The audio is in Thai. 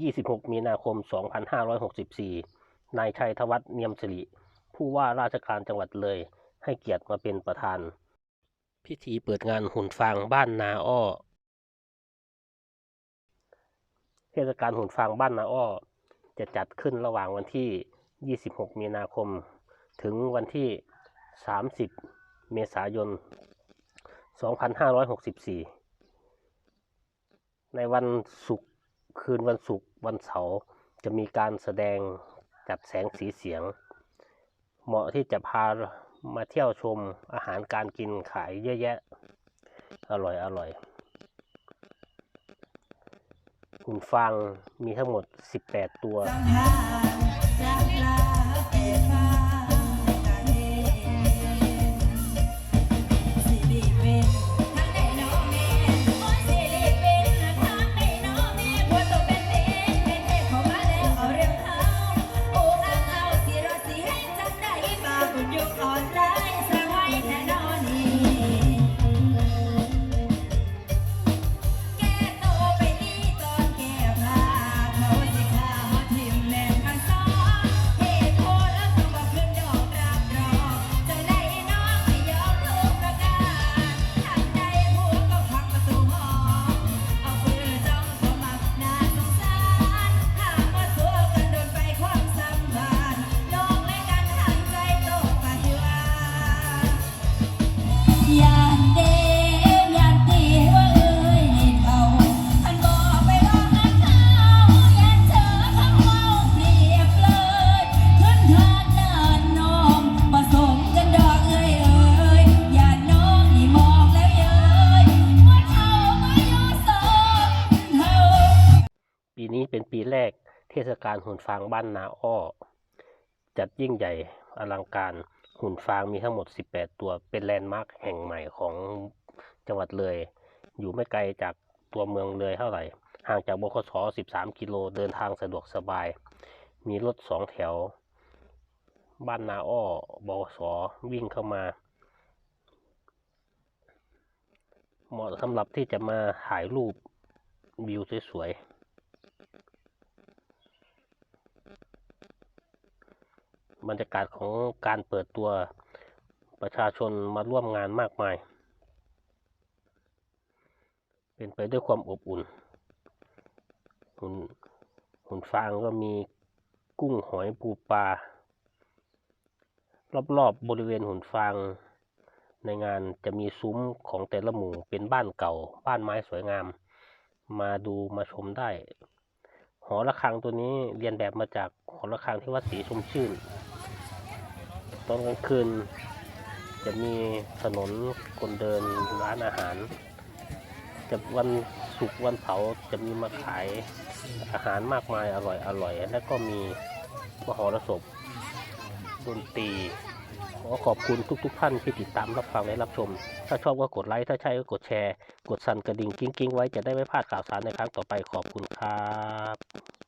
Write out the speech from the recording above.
26 มีนาคม 2564 นายชัยธวัฒน์เนียมสิริ ผู้ว่าราชการจังหวัดเลย ให้เกียรติมาเป็นประธาน พิธีเปิดงานหุ่นฟางบ้านนาอ้อ เทศกาลหุ่นฟางบ้านนาอ้อ จะจัดขึ้นระหว่างวันที่ 26 มีนาคม ถึงวันที่ 30 เมษายน 2564 ในวันศุกร์ คืนวันศุกร์วันเสาร์จะมีการแสดงจัดแสงสีเสียง เหมาะที่จะพามาเที่ยวชมอาหารการกินขายเยอะแยะ อร่อยอร่อยหุ่นฟางมีทั้งหมด 18 ตัว ยุคอ่อนร้ายสร้ ปีนี้เป็นปีแรกเทศกาลหุ่นฟางบ้านนาอ้อ จัดยิ่งใหญ่อลังการ หุ่นฟางมีทั้งหมด 18 ตัว เป็นแลนด์มาร์คแห่งใหม่ของจังหวัดเลย อยู่ไม่ไกลจากตัวเมืองเลยเท่าไหร่ ห่างจากบคส13 กิโล เดินทางสะดวกสบาย มีรถสองแถว บ้านนาอ้อบคสวิ่งเข้ามา เหมาะสำหรับที่จะมาถ่ายรูปวิวสวยๆ บรรยากาศของการเปิดตัวประชาชนมาร่วมงานมากมาย เป็นไปด้วยความอบอุ่น หุ่นหุ่นฟางก็มีกุ้งหอยปูปลารอบๆบบริเวณหุ่นฟาง ในงานจะมีซุ้มของแต่ละหมู่เป็นบ้านเก่า บ้านไม้สวยงาม มาดูมาชมได้ หอระฆังตัวนี้เรียนแบบมาจากหอระฆังที่วัดศรีชมชื่น ตอนกลางคืน จะมีถนนคนเดินร้านอาหาร จะวันศุกร์วันเสาร์จะมีมาขายอาหารมากมายอร่อยอร่อย แล้วก็มีมหรสพดนตรีขอขอบคุณทุกๆทท่านที่ติดตามรับฟังและรับชม ถ้าชอบก็กดไลค์ ถ้าใช่ก็กดแชร์ กดสั่นกระดิ่งกิ้งๆ ไว้จะได้ไม่พลาดข่าวสารในครั้งต่อไปขอบคุณครับ